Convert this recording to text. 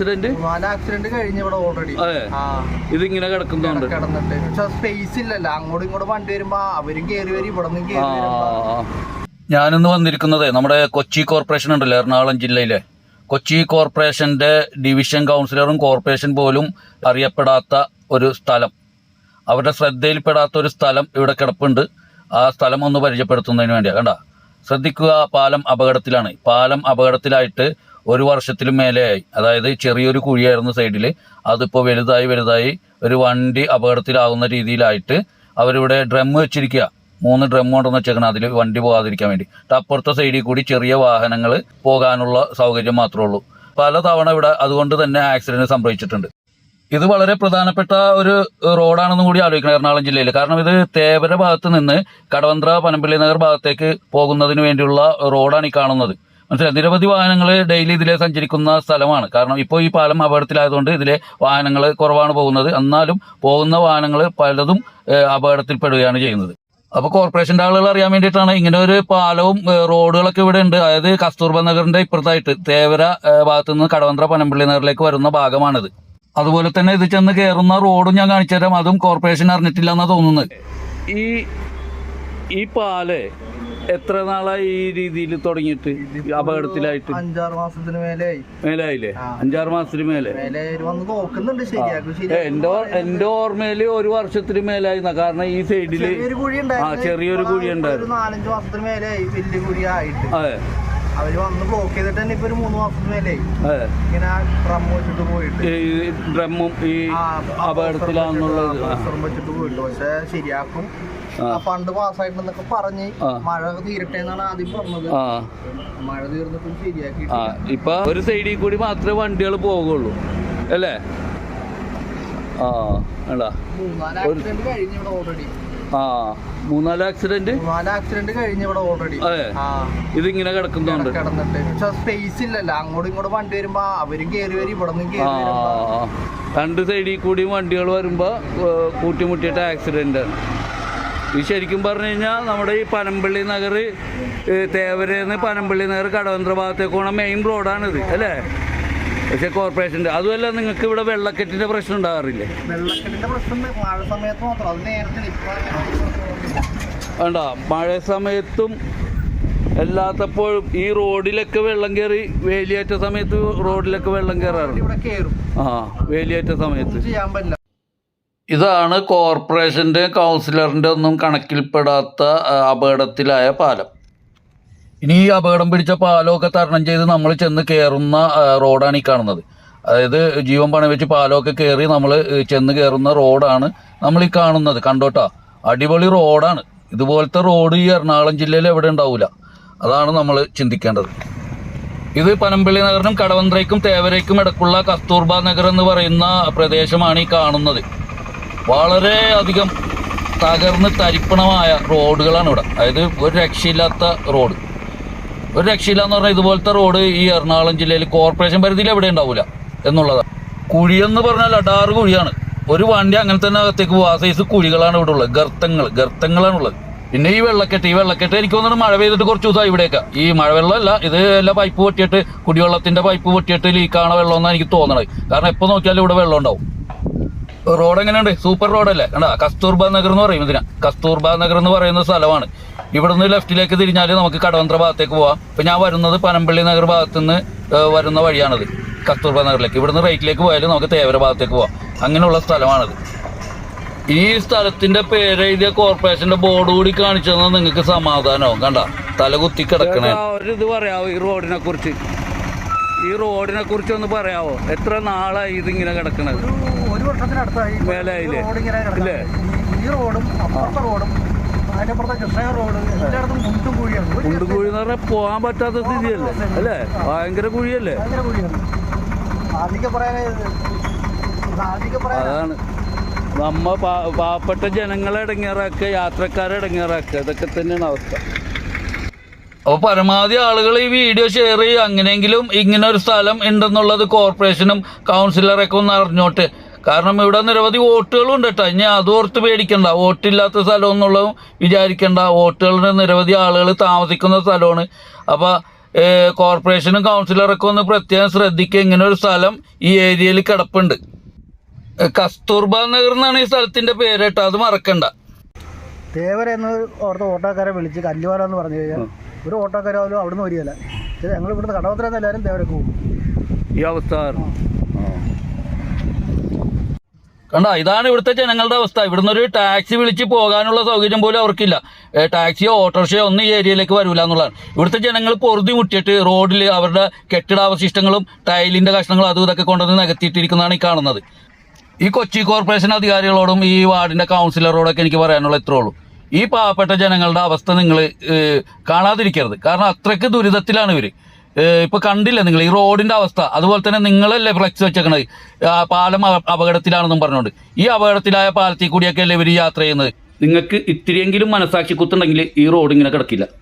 Accident കഴിഞ്ഞ് ഇവിടെ already ഇതിങ്ങനെ കിടക്കുന്നുണ്ട് കിടന്നിട്ട്. പക്ഷെ സ്പേസ് ഇല്ലല്ലോ. അങ്ങോട്ടും ഇങ്ങോട്ടും വണ്ടി വരുമ്പോ അവരും കേറി വരും ഇവിടെ നിന്ന് കേറി വരുമ്പോ. ഞാനിന്ന് വന്നിരിക്കുന്നത് നമ്മുടെ കൊച്ചി കോർപ്പറേഷൻ ഉണ്ടല്ലോ എറണാകുളം ജില്ലയിലെ. കൊച്ചി കോർപ്പറേഷന്റെ ഡിവിഷൻ കൗൺസിലറും കോർപ്പറേഷൻ പോലും അറിയപ്പെടാത്ത ഒരു സ്ഥലം. അവരുടെ ശ്രദ്ധയിൽപ്പെടാത്ത ഒരു സ്ഥലം ഇവിടെ കിടപ്പുണ്ട്. ആ സ്ഥലം ഒന്ന് പരിചയപ്പെടുത്തുന്നതിന് വേണ്ടിയാണ് കണ്ട? ശ്രദ്ധിക്കുക പാലം അപകടത്തിലാണ്. പാലം അപകടത്തിലായിട്ട് ഒരു വർഷത്തിലും മേലെയായി അതായത് ചെറിയൊരു കുഴിയായിരുന്നു സൈഡിൽ അതിപ്പോൾ വലുതായി വലുതായി ഒരു വണ്ടി അപകടത്തിലാകുന്ന രീതിയിലായിട്ട് അവരിവിടെ ഡ്രം വെച്ചിരിക്കുക മൂന്ന് ഡ്രം കൊണ്ടുവന്ന് വെച്ചേക്കണം അതിൽ വണ്ടി പോകാതിരിക്കാൻ വേണ്ടി. അപ്പുറത്തെ സൈഡിൽ കൂടി ചെറിയ വാഹനങ്ങൾ പോകാനുള്ള സൗകര്യം മാത്രമേ ഉള്ളൂ. പല തവണ ഇവിടെ അതുകൊണ്ട് തന്നെ ആക്സിഡന്റ് സംഭവിച്ചിട്ടുണ്ട്. ഇത് വളരെ പ്രധാനപ്പെട്ട ഒരു റോഡാണെന്നും കൂടി ആലോചിക്കണം എറണാകുളം ജില്ലയിൽ കാരണം ഇത് തേവര ഭാഗത്ത് നിന്ന് കടവന്ത്ര പനമ്പള്ളി നഗർ ഭാഗത്തേക്ക് പോകുന്നതിന് വേണ്ടിയുള്ള റോഡാണ് ഈ കാണുന്നത്. മനസ്സിലായി? നിരവധി വാഹനങ്ങൾ ഡെയിലി ഇതിലെ സഞ്ചരിക്കുന്ന സ്ഥലമാണ്. കാരണം ഇപ്പോൾ ഈ പാലം അപകടത്തിലായതുകൊണ്ട് ഇതിലെ വാഹനങ്ങൾ കുറവാണ് പോകുന്നത്. എന്നാലും പോകുന്ന വാഹനങ്ങൾ പലതും അപകടത്തിൽപ്പെടുകയാണ് ചെയ്യുന്നത്. അപ്പോൾ കോർപ്പറേഷന്റെ ആളുകൾ അറിയാൻ വേണ്ടിയിട്ടാണ് ഇങ്ങനെ ഒരു പാലവും റോഡുകളൊക്കെ ഇവിടെ ഉണ്ട്. അതായത് കസ്തൂർബ നഗറിന്റെ ഇപ്പുറത്തായിട്ട് തേവര ഭാഗത്തു നിന്ന് കടവന്ത്ര പനമ്പിള്ളി നഗറിലേക്ക് വരുന്ന ഭാഗമാണിത്. അതുപോലെ തന്നെ ഇത് ചെന്ന് കയറുന്ന റോഡും ഞാൻ കാണിച്ചു തരാം അതും കോർപ്പറേഷൻ അറിഞ്ഞിട്ടില്ല എന്നാ തോന്നുന്നത്. ഈ ഈ പാൽ എത്ര നാളായി ഈ രീതിയിൽ തുടങ്ങിയിട്ട് അപകടത്തിലായിട്ട് അഞ്ചാറ് മാസത്തിന് മേലെയായി മേലായില്ലേ. അഞ്ചാറ് മാസത്തിന് മേലെ എന്റെ എന്റെ ഓർമ്മയിൽ ഒരു വർഷത്തിന് മേലായിരുന്ന കാരണം ഈ സൈഡിൽ ചെറിയൊരു കുഴി ആ ഉണ്ടായിരുന്നു ചെറിയൊരു കുഴി ഉണ്ടായിരുന്നു നാലഞ്ച് മാസത്തിന് മേലെയായി വലിയ കുഴി ആയിട്ട് അതെ അവർ വന്ന് ബ്ലോക്ക് ചെയ്തിട്ട് തന്നെ ഇപ്പൊ ഒരു മൂന്ന് മാസത്തിന് മേലെ ഇങ്ങനെ ഡ്രം വെച്ചിട്ട് പോയിട്ട് ഡ്രമ്മും ഈ അപകടത്തിലാണെന്നുള്ളത്. വെച്ചിട്ട് പോയിട്ട് പക്ഷെ ശരിയാക്കും ഫണ്ട് പാസ്സായിട്ടുണ്ടെന്നൊക്കെ പറഞ്ഞ്. മഴ തീരട്ടെ എന്നാണ് ആദ്യം പറഞ്ഞത്. മഴ തീർന്നിട്ടും ശരിയാക്കി ഇപ്പൊ ഒരു സൈഡിൽ കൂടി മാത്രമേ വണ്ടികൾ പോകുള്ളൂ അല്ലേ? ആ ഇവിടെ ഓൾറെഡി ആ മൂന്നാൽ ആക്സിഡന്റ് മൂന്നാൽ ആക്സിഡന്റ് കഴിഞ്ഞ് ഇവിടെ ഓൾറെഡി ഇതിങ്ങനെ കിടക്കുന്നുണ്ട്. കിടന്നിട്ട് പക്ഷെ സ്പേസ് ഇല്ലല്ലോ. അങ്ങോട്ടും ഇങ്ങോട്ടും വണ്ടി വരുമ്പോ അവരും കേറി വരും ഇവിടെ നിന്ന് രണ്ട് സൈഡിൽ കൂടി വണ്ടികൾ വരുമ്പോ കൂട്ടിമുട്ടിയിട്ട് ആക്സിഡന്റ് ഇത് ശരിക്കും പറഞ്ഞു കഴിഞ്ഞാൽ നമ്മുടെ ഈ പനമ്പള്ളി നഗർ തേവരേന്ന് പനമ്പള്ളി നഗർ കടവന്ത്ര ഭാഗത്തേക്ക് പോണ മെയിൻ റോഡാണിത് അല്ലേ? പക്ഷെ കോർപ്പറേഷന്റെ അതുമല്ല നിങ്ങൾക്ക് ഇവിടെ വെള്ളക്കെട്ടിന്റെ പ്രശ്നം ഉണ്ടാകാറില്ലേ? വേണ്ട മഴ സമയത്തും അല്ലാത്തപ്പോഴും ഈ റോഡിലൊക്കെ വെള്ളം കയറി വേലിയേറ്റ സമയത്ത് റോഡിലൊക്കെ വെള്ളം കയറാറുണ്ട് ആ വേലിയേറ്റ സമയത്ത്. ചെയ്യാൻ പറ്റില്ല. ഇതാണ് കോർപ്പറേഷന്റെ കൗൺസിലറിന്റെ ഒന്നും കണക്കിൽപ്പെടാത്ത അപകടത്തിലായ പാലം. ഇനി ഈ അപകടം പിടിച്ച പാലമൊക്കെ തരണം ചെയ്ത് നമ്മൾ ചെന്ന് കയറുന്ന റോഡാണ് ഈ കാണുന്നത്. അതായത് ജീവൻ പണി വെച്ച് പാലമൊക്കെ കയറി നമ്മൾ ചെന്ന് കയറുന്ന റോഡാണ് നമ്മൾ ഈ കാണുന്നത്. കണ്ടോട്ടാ? അടിപൊളി റോഡാണ്. ഇതുപോലത്തെ റോഡ് ഈ എറണാകുളം ജില്ലയിൽ എവിടെ ഉണ്ടാവില്ല അതാണ് നമ്മൾ ചിന്തിക്കേണ്ടത്. ഇത് പനമ്പള്ളി നഗറിനും കടവന്ത്രയ്ക്കും തേവരയ്ക്കും ഇടക്കുള്ള കസ്തൂർബ നഗർ എന്ന് പറയുന്ന പ്രദേശമാണ് ഈ കാണുന്നത്. വളരെ അധികം തകർന്ന് തരിപ്പണമായ റോഡുകളാണ് ഇവിടെ. അതായത് ഒരു രക്ഷയില്ലാത്ത റോഡ്. ഒരു രക്ഷയില്ല എന്ന് പറഞ്ഞാൽ ഇതുപോലത്തെ റോഡ് ഈ എറണാകുളം ജില്ലയിൽ കോർപ്പറേഷൻ പരിധിയിൽ എവിടെ ഉണ്ടാവില്ല എന്നുള്ളതാണ് കുഴിയെന്ന് പറഞ്ഞാൽ അടാറ് കുഴിയാണ്. ഒരു വണ്ടി അങ്ങനെ തന്നെ അകത്തേക്ക് പോകും ആ സൈസ് കുഴികളാണ് ഇവിടെ ഉള്ളത്. ഗർത്തങ്ങൾ ഗർത്തങ്ങളാണ് ഉള്ളത്. പിന്നെ ഈ വെള്ളക്കെട്ട് ഈ വെള്ളക്കെട്ട് എനിക്ക് തോന്നുന്നു മഴ പെയ്തിട്ട് കുറച്ച് ദിവസമായി ഇവിടെയൊക്കെ. ഈ മഴവെള്ളമല്ല ഇത് എല്ലാ പൈപ്പ് പൊട്ടിയിട്ട് കുടിവെള്ളത്തിന്റെ പൈപ്പ് പൊട്ടിയിട്ട് ലീക്കാണ് വെള്ളം എന്നാണ് എനിക്ക് തോന്നണത്. കാരണം എപ്പോൾ നോക്കിയാലും ഇവിടെ വെള്ളം ഉണ്ടാവും. റോഡ് എങ്ങനെയുണ്ട്? സൂപ്പർ റോഡല്ലേ കണ്ടാ? കസ്തൂർബ നഗർ എന്ന് പറയും ഇതിനാ. കസ്തൂർബ നഗർ എന്ന് പറയുന്ന സ്ഥലമാണ്. ഇവിടുന്ന് ലെഫ്റ്റിലേക്ക് തിരിഞ്ഞാൽ നമുക്ക് കടവന്ത്ര ഭാഗത്തേക്ക് പോവാം. ഇപ്പം ഞാൻ വരുന്നത് പനമ്പള്ളി നഗർ ഭാഗത്ത് നിന്ന് വരുന്ന വഴിയാണത്. കസ്തൂർബ നഗറിലേക്ക്. ഇവിടുന്ന് റൈറ്റിലേക്ക് പോയാൽ നമുക്ക് തേവര ഭാഗത്തേക്ക് പോവാം. അങ്ങനെയുള്ള സ്ഥലമാണത്. ഈ സ്ഥലത്തിന്റെ പേര് എഴുതിയ കോർപ്പറേഷന്റെ ബോർഡ് കൂടി കാണിച്ചു നിങ്ങൾക്ക് സമാധാനവും കണ്ട? തല കുത്തി കിടക്കണേ. ഒരു ഇത് പറയാവോ ഈ റോഡിനെ കുറിച്ച്? ഈ റോഡിനെ കുറിച്ച് ഒന്ന് പറയാവോ? എത്ര നാളായി ഇതിങ്ങനെ കിടക്കണത്? ഒരു വർഷത്തിനടുത്തായി. മേലായില്ലേ? ഇല്ലേ? ഈ റോഡും അപ്പുറത്തെ റോഡും അതിനപ്പുറത്തെ കൃഷ്ണ റോഡ് എല്ലായിടത്തും മുണ്ടും കുഴിയാണ് എന്ന് പറഞ്ഞാൽ പോകാൻ പറ്റാത്ത സ്ഥിതിയല്ലേ? അല്ലേ? ഭയങ്കര കുഴിയല്ലേ? ഭയങ്കര കുഴിയാണ്. പറയാനേ അതാണ്. നമ്മ പാവപ്പെട്ട ജനങ്ങളെ ഇടങ്ങേറാക്കുക യാത്രക്കാരെ ഇടങ്ങേറാക്കുക. ഇതൊക്കെ തന്നെയാണ് അവസ്ഥ. അപ്പോൾ പരമാവധി ആളുകൾ ഈ വീഡിയോ ഷെയർ ചെയ്യുക. അങ്ങനെയെങ്കിലും ഇങ്ങനെ ഒരു സ്ഥലം ഉണ്ടെന്നുള്ളത് കോർപ്പറേഷനും കൗൺസിലറൊക്കെ ഒന്ന് അറിഞ്ഞോട്ടെ. കാരണം ഇവിടെ നിരവധി വോട്ടുകളും ഉണ്ട് കേട്ടോ. ഇനി അത് ഓർത്ത് പേടിക്കണ്ട. വോട്ടില്ലാത്ത സ്ഥലം എന്നുള്ളതും വിചാരിക്കണ്ട. വോട്ടുകളുടെ നിരവധി ആളുകൾ താമസിക്കുന്ന സ്ഥലമാണ്. അപ്പോൾ കോർപ്പറേഷനും കൗൺസിലറൊക്കെ ഒന്ന് പ്രത്യേകം ശ്രദ്ധിക്കുക ഇങ്ങനെ ഒരു സ്ഥലം ഈ ഏരിയയിൽ കിടപ്പുണ്ട്. കസ്തൂർബ നഗർ എന്നാണ് ഈ സ്ഥലത്തിന്റെ പേര് കേട്ടോ. അത് മറക്കണ്ട. തേവരെന്ന് ഓർത്ത് ഓട്ടോക്കാരെ വിളിച്ച് കല്ലുവാരെന്ന് പറഞ്ഞു കഴിഞ്ഞാൽ ഒരു ഓട്ടോക്കാരും അവിടുന്ന് വരികയില്ല. ഞങ്ങൾ ഇവിടുന്ന് കടവത്തരം എല്ലാവരും തേവരക്ക് പോകും. ഈ അവസ്ഥ കണ്ടോ ഇതാണ് ഇവിടുത്തെ ജനങ്ങളുടെ അവസ്ഥ. ഇവിടുന്ന് ഒരു ടാക്സി വിളിച്ച് പോകാനുള്ള സൗകര്യം പോലും അവർക്കില്ല. ഏ, ടാക്സിയോ ഓട്ടോറിക്ഷയോ ഒന്നും ഈ ഏരിയയിലേക്ക് വരില്ല എന്നുള്ളതാണ്. ഇവിടുത്തെ ജനങ്ങൾ പൊറുതി മുട്ടിയിട്ട് റോഡിൽ അവരുടെ കെട്ടിടാവശിഷ്ടങ്ങളും ടൈലിന്റെ കഷ്ണങ്ങളും അതും ഇതൊക്കെ കൊണ്ടുവന്ന് നികത്തിയിട്ടിരിക്കുന്നതാണ് ഈ കാണുന്നത്. ഈ കൊച്ചി കോർപ്പറേഷൻ അധികാരികളോടും ഈ വാർഡിന്റെ കൗൺസിലറോടൊക്കെ എനിക്ക് പറയാനുള്ള ഇത്രേ ഉള്ളൂ. ഈ പാവപ്പെട്ട ജനങ്ങളുടെ അവസ്ഥ നിങ്ങൾ കാണാതിരിക്കരുത്. കാരണം അത്രയ്ക്ക് ദുരിതത്തിലാണ് ഇവർ ഇപ്പൊ കണ്ടില്ല നിങ്ങൾ ഈ റോഡിന്റെ അവസ്ഥ? അതുപോലെ തന്നെ നിങ്ങളല്ലേ ഫ്ലെക്സ് വെച്ചേക്കണത്? പാലം അപ- അപകടത്തിലാണെന്നും പറഞ്ഞുകൊണ്ട് ഈ അപകടത്തിലായ പാലത്തിൽ കൂടിയൊക്കെ അല്ലേ ഇവർ യാത്ര ചെയ്യുന്നത്? നിങ്ങൾക്ക് ഇത്തിരിയെങ്കിലും മനസാക്ഷി കുത്തുണ്ടെങ്കിൽ ഈ റോഡ് ഇങ്ങനെ കിടക്കില്ല.